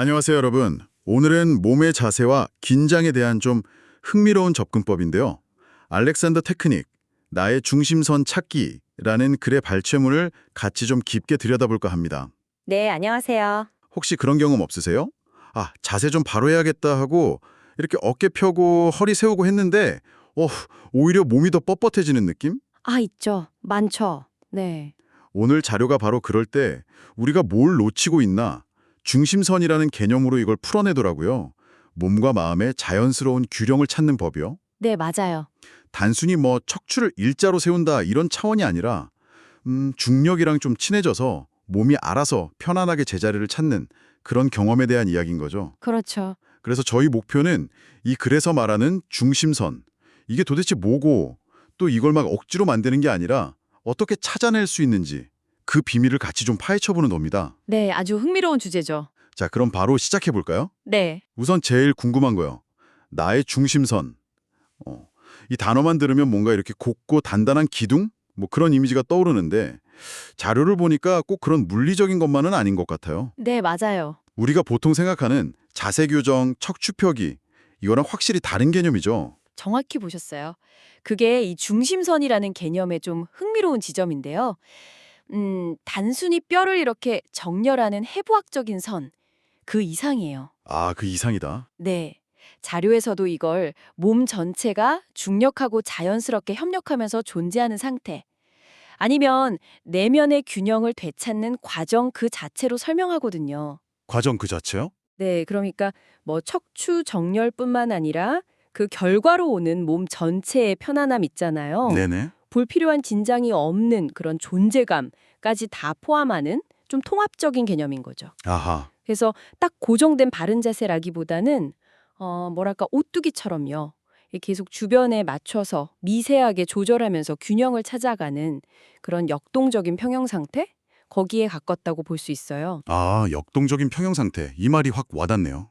안녕하세요, 여러분. 오늘은 몸의 자세와 긴장에 대한 좀 흥미로운 접근법인데요. 알렉산더 테크닉, 나의 중심선 찾기라는 글의 발췌문을 같이 좀 깊게 들여다볼까 합니다. 네, 안녕하세요. 혹시 그런 경험 없으세요? 아, 자세 좀 바로 해야겠다 하고 이렇게 어깨 펴고 허리 세우고 했는데 어, 오히려 몸이 더 뻣뻣해지는 느낌? 아, 있죠. 많죠. 네. 오늘 자료가 바로 그럴 때 우리가 뭘 놓치고 있나 중심선이라는 개념으로 이걸 풀어내더라고요. 몸과 마음의 자연스러운 균형을 찾는 법이요. 네, 맞아요. 단순히 뭐 척추를 일자로 세운다 이런 차원이 아니라 음, 중력이랑 좀 친해져서 몸이 알아서 편안하게 제자리를 찾는 그런 경험에 대한 이야기인 거죠. 그렇죠. 그래서 저희 목표는 이 글에서 말하는 중심선 이게 도대체 뭐고 또 이걸 막 억지로 만드는 게 아니라 어떻게 찾아낼 수 있는지 그 비밀을 같이 좀 파헤쳐보는 겁니다. 네, 아주 흥미로운 주제죠. 자 그럼 바로 시작해 볼까요? 네. 우선 제일 궁금한 거요. 나의 중심선. 어, 이 단어만 들으면 뭔가 이렇게 곱고 단단한 기둥? 뭐 그런 이미지가 떠오르는데 자료를 보니까 꼭 그런 물리적인 것만은 아닌 것 같아요. 네, 맞아요. 우리가 보통 생각하는 자세 교정, 척추 펴기 이거랑 확실히 다른 개념이죠. 정확히 보셨어요. 그게 이 중심선이라는 개념의 좀 흥미로운 지점인데요. 음, 단순히 뼈를 이렇게 정렬하는 해부학적인 선, 그 이상이에요. 아, 그 이상이다. 네. 자료에서도 이걸 몸 전체가 중력하고 자연스럽게 협력하면서 존재하는 상태. 아니면 내면의 균형을 되찾는 과정 그 자체로 설명하거든요. 과정 그 자체요? 네, 그러니까 뭐 척추 정렬뿐만 아니라 그 결과로 오는 몸 전체의 편안함 있잖아요. 네네. 불필요한 긴장이 없는 그런 존재감까지 다 포함하는 좀 통합적인 개념인 거죠. 아하. 그래서 딱 고정된 바른 자세라기보다는 어 뭐랄까 오뚜기처럼요. 계속 주변에 맞춰서 미세하게 조절하면서 균형을 찾아가는 그런 역동적인 평형 상태? 거기에 가깝다고 볼 수 있어요. 아, 역동적인 평형 상태. 이 말이 확 와닿네요.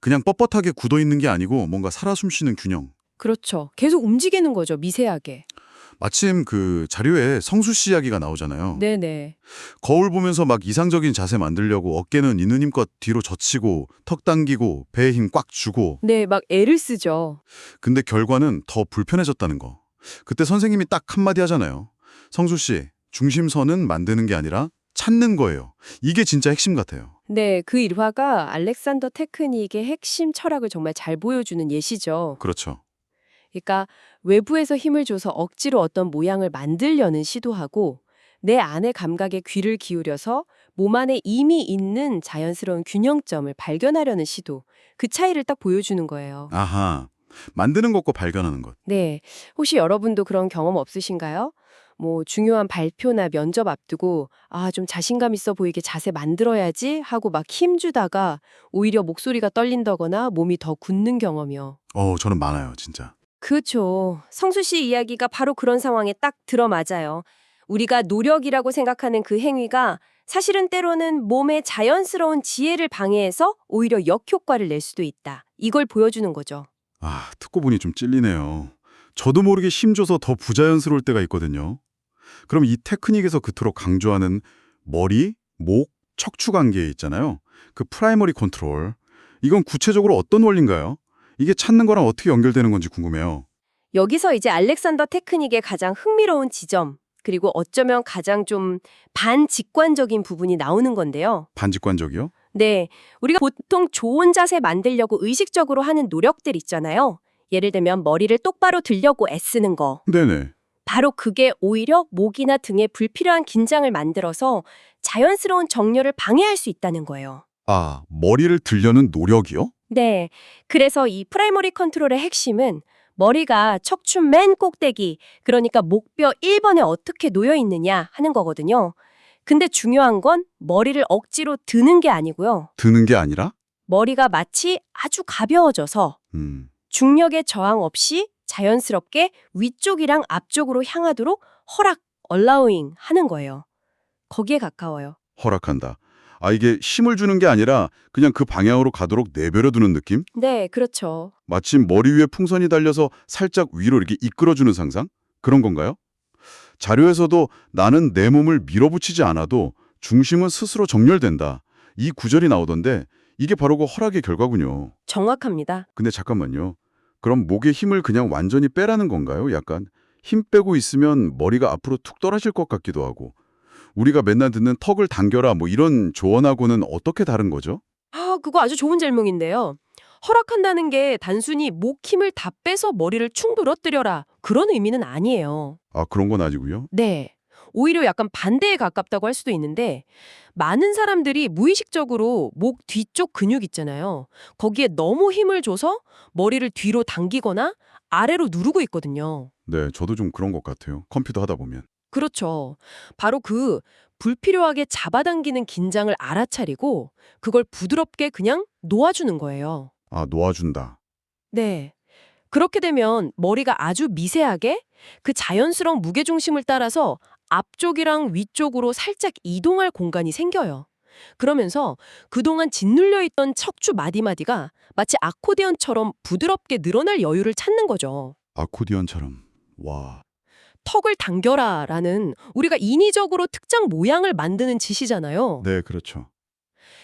그냥 뻣뻣하게 굳어 있는 게 아니고 뭔가 살아 숨쉬는 균형. 그렇죠. 계속 움직이는 거죠. 미세하게. 마침 그 자료에 성수 씨 이야기가 나오잖아요. 네네. 거울 보면서 막 이상적인 자세 만들려고 어깨는 있는 힘껏 뒤로 젖히고 턱 당기고 배에 힘 꽉 주고 네, 막 애를 쓰죠. 근데 결과는 더 불편해졌다는 거. 그때 선생님이 딱 한마디 하잖아요. 성수 씨, 중심선은 만드는 게 아니라 찾는 거예요. 이게 진짜 핵심 같아요. 네, 그 일화가 알렉산더 테크닉의 핵심 철학을 정말 잘 보여주는 예시죠. 그렇죠. 그러니까 외부에서 힘을 줘서 억지로 어떤 모양을 만들려는 시도하고 내 안의 감각에 귀를 기울여서 몸 안에 이미 있는 자연스러운 균형점을 발견하려는 시도. 그 차이를 딱 보여주는 거예요. 아하. 만드는 것과 발견하는 것. 네. 혹시 여러분도 그런 경험 없으신가요? 뭐 중요한 발표나 면접 앞두고 아, 좀 자신감 있어 보이게 자세 만들어야지 하고 막 힘주다가 오히려 목소리가 떨린다거나 몸이 더 굳는 경험이요. 어, 저는 많아요, 진짜. 그렇죠. 성수 씨 이야기가 바로 그런 상황에 딱 들어맞아요. 우리가 노력이라고 생각하는 그 행위가 사실은 때로는 몸의 자연스러운 지혜를 방해해서 오히려 역효과를 낼 수도 있다. 이걸 보여주는 거죠. 아, 듣고 보니 좀 찔리네요. 저도 모르게 힘줘서 더 부자연스러울 때가 있거든요. 그럼 이 테크닉에서 그토록 강조하는 머리, 목, 척추 관계 있잖아요. 그 프라이머리 컨트롤. 이건 구체적으로 어떤 원리인가요? 이게 찾는 거랑 어떻게 연결되는 건지 궁금해요. 여기서 이제 알렉산더 테크닉의 가장 흥미로운 지점, 그리고 어쩌면 가장 좀 반직관적인 부분이 나오는 건데요. 반직관적이요? 네, 우리가 보통 좋은 자세 만들려고 의식적으로 하는 노력들 있잖아요. 예를 들면 머리를 똑바로 들려고 애쓰는 거. 네네. 바로 그게 오히려 목이나 등에 불필요한 긴장을 만들어서 자연스러운 정렬을 방해할 수 있다는 거예요. 아, 머리를 들려는 노력이요? 네. 그래서 이 프라이머리 컨트롤의 핵심은 머리가 척추 맨 꼭대기, 그러니까 목뼈 1번에 어떻게 놓여 있느냐 하는 거거든요. 근데 중요한 건 머리를 억지로 드는 게 아니고요. 드는 게 아니라? 머리가 마치 아주 가벼워져서 음. 중력의 저항 없이 자연스럽게 위쪽이랑 앞쪽으로 향하도록 허락, allowing 하는 거예요. 거기에 가까워요. 허락한다. 아, 이게 힘을 주는 게 아니라 그냥 그 방향으로 가도록 내버려 두는 느낌? 네, 그렇죠. 마치 머리 위에 풍선이 달려서 살짝 위로 이렇게 이끌어주는 상상? 그런 건가요? 자료에서도 나는 내 몸을 밀어붙이지 않아도 중심은 스스로 정렬된다. 이 구절이 나오던데 이게 바로 그 허락의 결과군요. 정확합니다. 근데 잠깐만요. 그럼 목에 힘을 그냥 완전히 빼라는 건가요? 약간 힘 빼고 있으면 머리가 앞으로 툭 떨어질 것 같기도 하고. 우리가 맨날 듣는 턱을 당겨라 뭐 이런 조언하고는 어떻게 다른 거죠? 아, 그거 아주 좋은 질문인데요. 허락한다는 게 단순히 목 힘을 다 빼서 머리를 충 부러뜨려라. 그런 의미는 아니에요. 아, 그런 건 아니고요. 네. 오히려 약간 반대에 가깝다고 할 수도 있는데 많은 사람들이 무의식적으로 목 뒤쪽 근육 있잖아요. 거기에 너무 힘을 줘서 머리를 뒤로 당기거나 아래로 누르고 있거든요. 네, 저도 좀 그런 것 같아요. 컴퓨터 하다 보면. 그렇죠. 바로 그 불필요하게 잡아당기는 긴장을 알아차리고 그걸 부드럽게 그냥 놓아주는 거예요. 아, 놓아준다. 네. 그렇게 되면 머리가 아주 미세하게 그 자연스러운 무게중심을 따라서 앞쪽이랑 위쪽으로 살짝 이동할 공간이 생겨요. 그러면서 그동안 짓눌려 있던 척추 마디마디가 마치 아코디언처럼 부드럽게 늘어날 여유를 찾는 거죠. 아코디언처럼. 와. 턱을 당겨라라는 우리가 인위적으로 특정 모양을 만드는 짓이잖아요. 네, 그렇죠.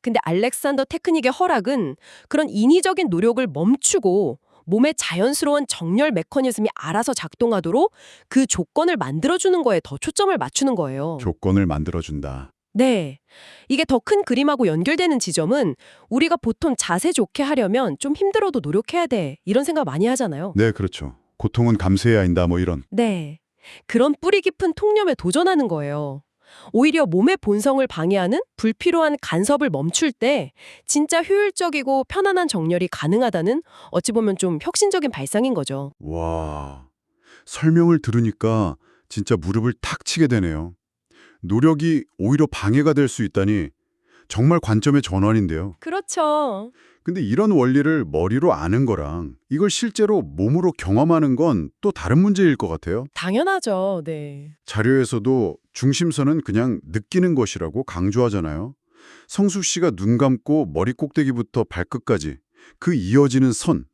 근데 알렉산더 테크닉의 허락은 그런 인위적인 노력을 멈추고 몸의 자연스러운 정렬 메커니즘이 알아서 작동하도록 그 조건을 만들어주는 거에 더 초점을 맞추는 거예요. 조건을 만들어준다. 네. 이게 더 큰 그림하고 연결되는 지점은 우리가 보통 자세 좋게 하려면 좀 힘들어도 노력해야 돼. 이런 생각 많이 하잖아요. 네, 그렇죠. 고통은 감수해야 한다 뭐 이런. 네. 그런 뿌리 깊은 통념에 도전하는 거예요. 오히려 몸의 본성을 방해하는 불필요한 간섭을 멈출 때 진짜 효율적이고 편안한 정렬이 가능하다는 어찌 보면 좀 혁신적인 발상인 거죠. 와. 설명을 들으니까 진짜 무릎을 탁 치게 되네요. 노력이 오히려 방해가 될 수 있다니 정말 관점의 전환인데요. 그렇죠. 근데 이런 원리를 머리로 아는 거랑 이걸 실제로 몸으로 경험하는 건 또 다른 문제일 것 같아요. 당연하죠. 네. 자료에서도 중심선은 그냥 느끼는 것이라고 강조하잖아요. 성수 씨가 눈 감고 머리 꼭대기부터 발끝까지 그 이어지는 선,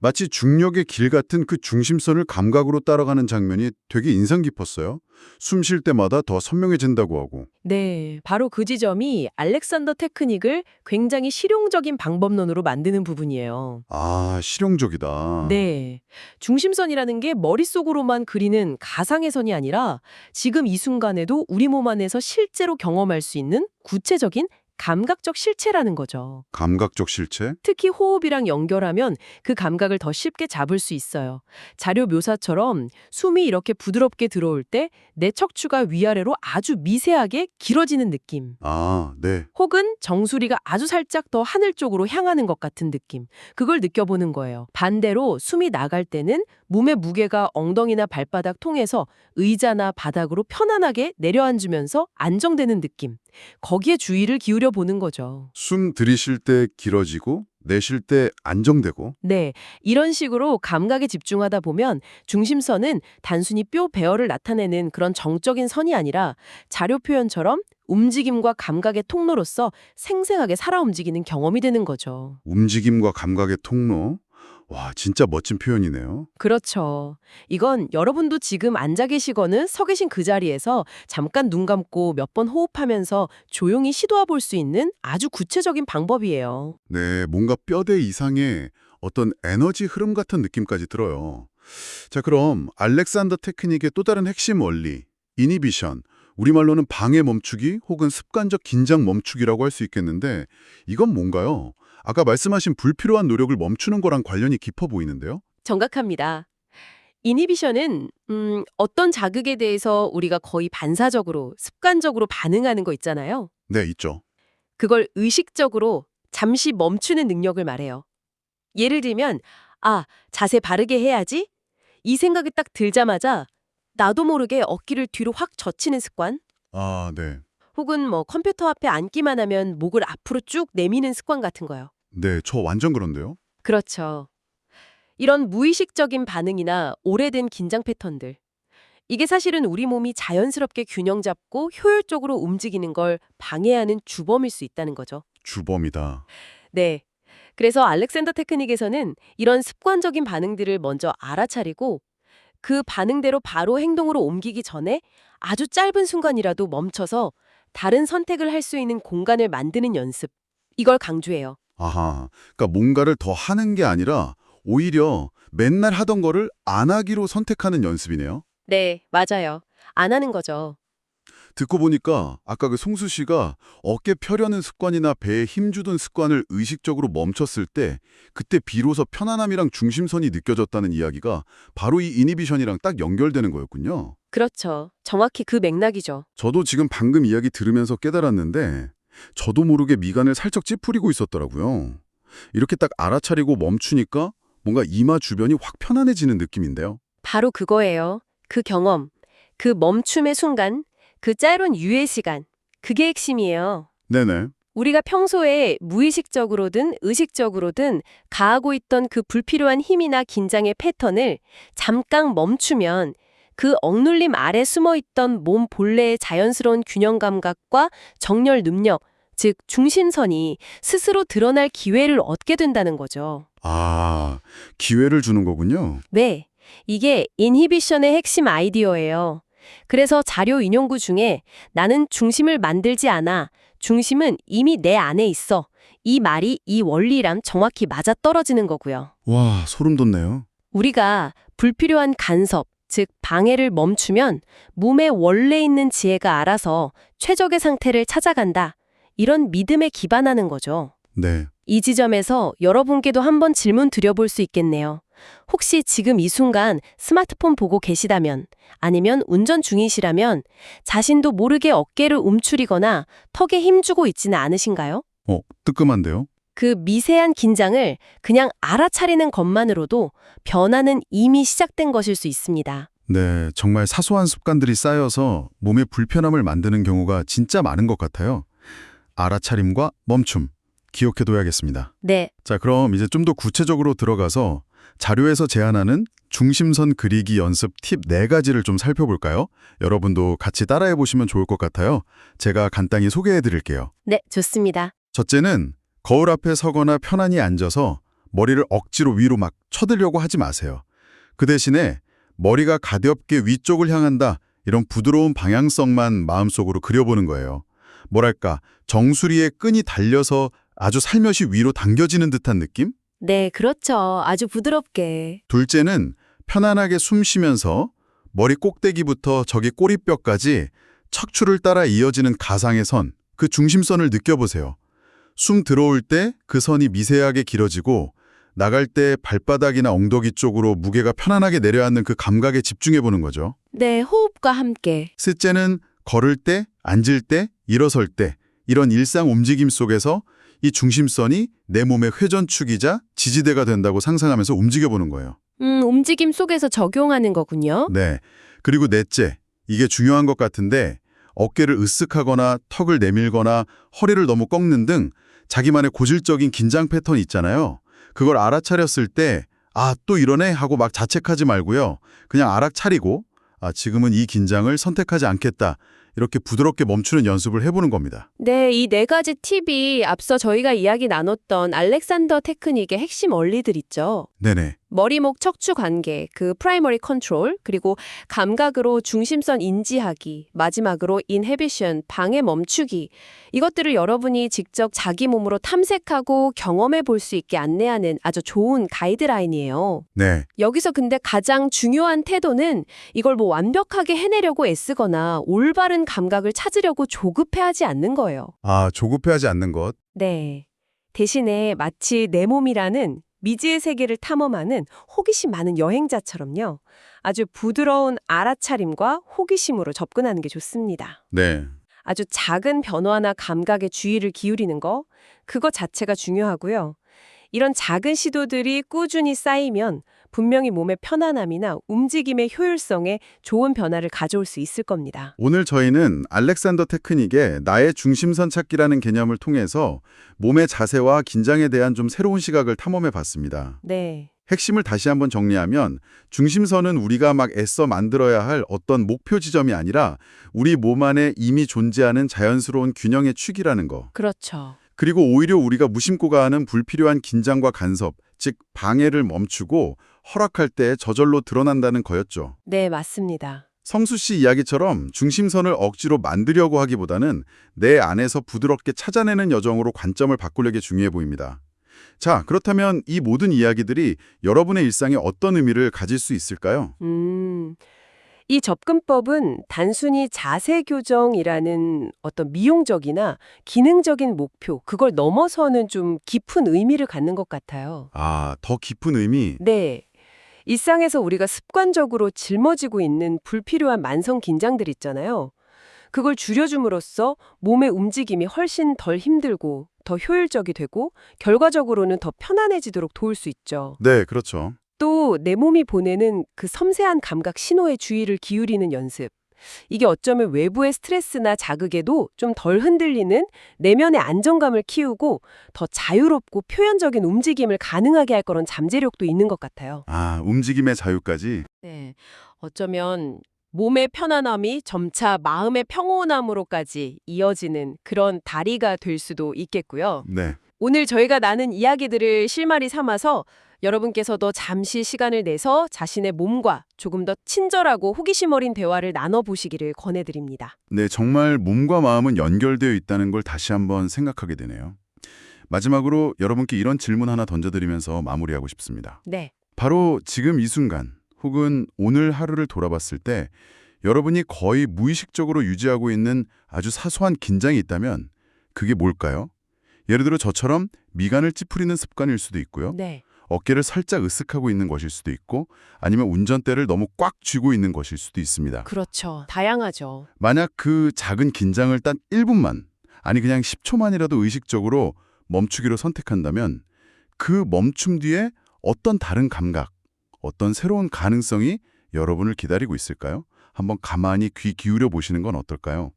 마치 중력의 길 같은 그 중심선을 감각으로 따라가는 장면이 되게 인상 깊었어요. 숨 쉴 때마다 더 선명해진다고 하고. 네, 바로 그 지점이 알렉산더 테크닉을 굉장히 실용적인 방법론으로 만드는 부분이에요. 아, 실용적이다. 네. 중심선이라는 게 머릿속으로만 그리는 가상의 선이 아니라 지금 이 순간에도 우리 몸 안에서 실제로 경험할 수 있는 구체적인 감각적 실체라는 거죠. 감각적 실체? 특히 호흡이랑 연결하면 그 감각을 더 쉽게 잡을 수 있어요. 자료 묘사처럼 숨이 이렇게 부드럽게 들어올 때 내 척추가 위아래로 아주 미세하게 길어지는 느낌. 아, 네. 혹은 정수리가 아주 살짝 더 하늘 쪽으로 향하는 것 같은 느낌. 그걸 느껴보는 거예요. 반대로 숨이 나갈 때는 몸의 무게가 엉덩이나 발바닥 통해서 의자나 바닥으로 편안하게 내려앉으면서 안정되는 느낌. 거기에 주의를 기울 여 보는 거죠. 숨 들이쉴 때 길어지고 내쉴 때 안정되고 네, 이런 식으로 감각에 집중하다 보면 중심선은 단순히 뼈 배열을 나타내는 그런 정적인 선이 아니라 자료 표현처럼 움직임과 감각의 통로로서 생생하게 살아 움직이는 경험이 되는 거죠. 움직임과 감각의 통로. 와, 진짜 멋진 표현이네요. 그렇죠. 이건 여러분도 지금 앉아 계시거나 서 계신 그 자리에서 잠깐 눈 감고 몇 번 호흡하면서 조용히 시도해 볼 수 있는 아주 구체적인 방법이에요. 네, 뭔가 뼈대 이상의 어떤 에너지 흐름 같은 느낌까지 들어요. 자, 그럼 알렉산더 테크닉의 또 다른 핵심 원리, 이니비션, 우리말로는 방해 멈추기 혹은 습관적 긴장 멈추기라고 할 수 있겠는데 이건 뭔가요? 아까 말씀하신 불필요한 노력을 멈추는 거랑 관련이 깊어 보이는데요? 정확합니다. 이니비션은 음, 어떤 자극에 대해서 우리가 거의 반사적으로 습관적으로 반응하는 거 있잖아요. 네, 있죠. 그걸 의식적으로 잠시 멈추는 능력을 말해요. 예를 들면 아, 자세 바르게 해야지. 이 생각이 딱 들자마자 나도 모르게 어깨를 뒤로 확 젖히는 습관 아, 네. 혹은 뭐 컴퓨터 앞에 앉기만 하면 목을 앞으로 쭉 내미는 습관 같은 거요. 네, 저 완전 그런데요. 그렇죠. 이런 무의식적인 반응이나 오래된 긴장 패턴들. 이게 사실은 우리 몸이 자연스럽게 균형 잡고 효율적으로 움직이는 걸 방해하는 주범일 수 있다는 거죠. 주범이다. 네. 그래서 알렉산더 테크닉에서는 이런 습관적인 반응들을 먼저 알아차리고 그 반응대로 바로 행동으로 옮기기 전에 아주 짧은 순간이라도 멈춰서 다른 선택을 할 수 있는 공간을 만드는 연습. 이걸 강조해요. 아하, 그러니까 뭔가를 더 하는 게 아니라 오히려 맨날 하던 거를 안 하기로 선택하는 연습이네요. 네, 맞아요. 안 하는 거죠. 듣고 보니까 아까 그 송수 씨가 어깨 펴려는 습관이나 배에 힘주던 습관을 의식적으로 멈췄을 때 그때 비로소 편안함이랑 중심선이 느껴졌다는 이야기가 바로 이 이니비션이랑 딱 연결되는 거였군요. 그렇죠. 정확히 그 맥락이죠. 저도 지금 방금 이야기 들으면서 깨달았는데 저도 모르게 미간을 살짝 찌푸리고 있었더라고요. 이렇게 딱 알아차리고 멈추니까 뭔가 이마 주변이 확 편안해지는 느낌인데요. 바로 그거예요. 그 경험, 그 멈춤의 순간, 그 짧은 유예 시간. 그게 핵심이에요. 네네. 우리가 평소에 무의식적으로든 의식적으로든 가하고 있던 그 불필요한 힘이나 긴장의 패턴을 잠깐 멈추면 그 억눌림 아래 숨어 있던 몸 본래의 자연스러운 균형 감각과 정렬 능력, 즉 중심선이 스스로 드러날 기회를 얻게 된다는 거죠. 아, 기회를 주는 거군요. 네, 이게 인히비션의 핵심 아이디어예요. 그래서 자료 인용구 중에 나는 중심을 만들지 않아. 중심은 이미 내 안에 있어. 이 말이 이 원리랑 정확히 맞아떨어지는 거고요. 와, 소름 돋네요. 우리가 불필요한 간섭, 즉 방해를 멈추면 몸에 원래 있는 지혜가 알아서 최적의 상태를 찾아간다. 이런 믿음에 기반하는 거죠. 네. 이 지점에서 여러분께도 한번 질문 드려볼 수 있겠네요. 혹시 지금 이 순간 스마트폰 보고 계시다면 아니면 운전 중이시라면 자신도 모르게 어깨를 움츠리거나 턱에 힘주고 있지는 않으신가요? 어, 뜨끔한데요? 그 미세한 긴장을 그냥 알아차리는 것만으로도 변화는 이미 시작된 것일 수 있습니다. 네, 정말 사소한 습관들이 쌓여서 몸에 불편함을 만드는 경우가 진짜 많은 것 같아요. 알아차림과 멈춤, 기억해둬야겠습니다. 네, 자, 그럼 이제 좀 더 구체적으로 들어가서 자료에서 제안하는 중심선 그리기 연습 팁 4가지를 좀 살펴볼까요? 여러분도 같이 따라해 보시면 좋을 것 같아요. 제가 간단히 소개해 드릴게요. 네, 좋습니다. 첫째는 거울 앞에 서거나 편안히 앉아서 머리를 억지로 위로 막 쳐들려고 하지 마세요. 그 대신에 머리가 가볍게 위쪽을 향한다 이런 부드러운 방향성만 마음속으로 그려보는 거예요. 뭐랄까 정수리에 끈이 달려서 아주 살며시 위로 당겨지는 듯한 느낌? 네, 그렇죠. 아주 부드럽게. 둘째는 편안하게 숨 쉬면서 머리 꼭대기부터 저기 꼬리뼈까지 척추를 따라 이어지는 가상의 선, 그 중심선을 느껴보세요. 숨 들어올 때 그 선이 미세하게 길어지고 나갈 때 발바닥이나 엉덩이 쪽으로 무게가 편안하게 내려앉는 그 감각에 집중해 보는 거죠. 네, 호흡과 함께. 셋째는 걸을 때, 앉을 때, 일어설 때 이런 일상 움직임 속에서 이 중심선이 내 몸의 회전축이자 지지대가 된다고 상상하면서 움직여보는 거예요. 음, 움직임 속에서 적용하는 거군요. 네. 그리고 넷째, 이게 중요한 것 같은데 어깨를 으쓱하거나 턱을 내밀거나 허리를 너무 꺾는 등 자기만의 고질적인 긴장 패턴 있잖아요. 그걸 알아차렸을 때 아, 또 이러네 하고 막 자책하지 말고요. 그냥 알아 차리고 아, 지금은 이 긴장을 선택하지 않겠다. 이렇게 부드럽게 멈추는 연습을 해보는 겁니다. 네, 이 네 가지 팁이 앞서 저희가 이야기 나눴던 알렉산더 테크닉의 핵심 원리들 있죠. 네네. 머리목 척추 관계, 그 프라이머리 컨트롤, 그리고 감각으로 중심선 인지하기, 마지막으로 인헤비션, 방해 멈추기. 이것들을 여러분이 직접 자기 몸으로 탐색하고 경험해 볼 수 있게 안내하는 아주 좋은 가이드라인이에요. 네. 여기서 근데 가장 중요한 태도는 이걸 뭐 완벽하게 해내려고 애쓰거나 올바른 감각을 찾으려고 조급해하지 않는 거예요. 아, 조급해하지 않는 것. 네. 대신에 마치 내 몸이라는 미지의 세계를 탐험하는 호기심 많은 여행자처럼요. 아주 부드러운 알아차림과 호기심으로 접근하는 게 좋습니다. 네. 아주 작은 변화나 감각에 주의를 기울이는 거, 그거 자체가 중요하고요. 이런 작은 시도들이 꾸준히 쌓이면 분명히 몸의 편안함이나 움직임의 효율성에 좋은 변화를 가져올 수 있을 겁니다. 오늘 저희는 알렉산더 테크닉의 나의 중심선 찾기라는 개념을 통해서 몸의 자세와 긴장에 대한 좀 새로운 시각을 탐험해 봤습니다. 네. 핵심을 다시 한번 정리하면 중심선은 우리가 막 애써 만들어야 할 어떤 목표 지점이 아니라 우리 몸 안에 이미 존재하는 자연스러운 균형의 축이라는 거. 그렇죠. 그리고 오히려 우리가 무심코 가하는 불필요한 긴장과 간섭, 즉 방해를 멈추고 허락할 때 저절로 드러난다는 거였죠. 네, 맞습니다. 성수 씨 이야기처럼 중심선을 억지로 만들려고 하기보다는 내 안에서 부드럽게 찾아내는 여정으로 관점을 바꾸려게 중요해 보입니다. 자, 그렇다면 이 모든 이야기들이 여러분의 일상에 어떤 의미를 가질 수 있을까요? 음, 이 접근법은 단순히 자세 교정이라는 어떤 미용적이나 기능적인 목표, 그걸 넘어서는 좀 깊은 의미를 갖는 것 같아요. 아, 더 깊은 의미. 네. 일상에서 우리가 습관적으로 짊어지고 있는 불필요한 만성 긴장들 있잖아요. 그걸 줄여줌으로써 몸의 움직임이 훨씬 덜 힘들고 더 효율적이 되고 결과적으로는 더 편안해지도록 도울 수 있죠. 네, 그렇죠. 또 내 몸이 보내는 그 섬세한 감각 신호에 주의를 기울이는 연습. 이게 어쩌면 외부의 스트레스나 자극에도 좀 덜 흔들리는 내면의 안정감을 키우고 더 자유롭고 표현적인 움직임을 가능하게 할 그런 잠재력도 있는 것 같아요. 아, 움직임의 자유까지. 네. 어쩌면 몸의 편안함이 점차 마음의 평온함으로까지 이어지는 그런 다리가 될 수도 있겠고요. 네. 오늘 저희가 나눈 이야기들을 실마리 삼아서 여러분께서도 잠시 시간을 내서 자신의 몸과 조금 더 친절하고 호기심 어린 대화를 나눠보시기를 권해드립니다. 네, 정말 몸과 마음은 연결되어 있다는 걸 다시 한번 생각하게 되네요. 마지막으로 여러분께 이런 질문 하나 던져드리면서 마무리하고 싶습니다. 네. 바로 지금 이 순간 혹은 오늘 하루를 돌아봤을 때 여러분이 거의 무의식적으로 유지하고 있는 아주 사소한 긴장이 있다면 그게 뭘까요? 예를 들어 저처럼 미간을 찌푸리는 습관일 수도 있고요. 네. 어깨를 살짝 으쓱하고 있는 것일 수도 있고 아니면 운전대를 너무 꽉 쥐고 있는 것일 수도 있습니다. 그렇죠. 다양하죠. 만약 그 작은 긴장을 단 1분만 아니 그냥 10초만이라도 의식적으로 멈추기로 선택한다면 그 멈춤 뒤에 어떤 다른 감각, 어떤 새로운 가능성이 여러분을 기다리고 있을까요? 한번 가만히 귀 기울여 보시는 건 어떨까요?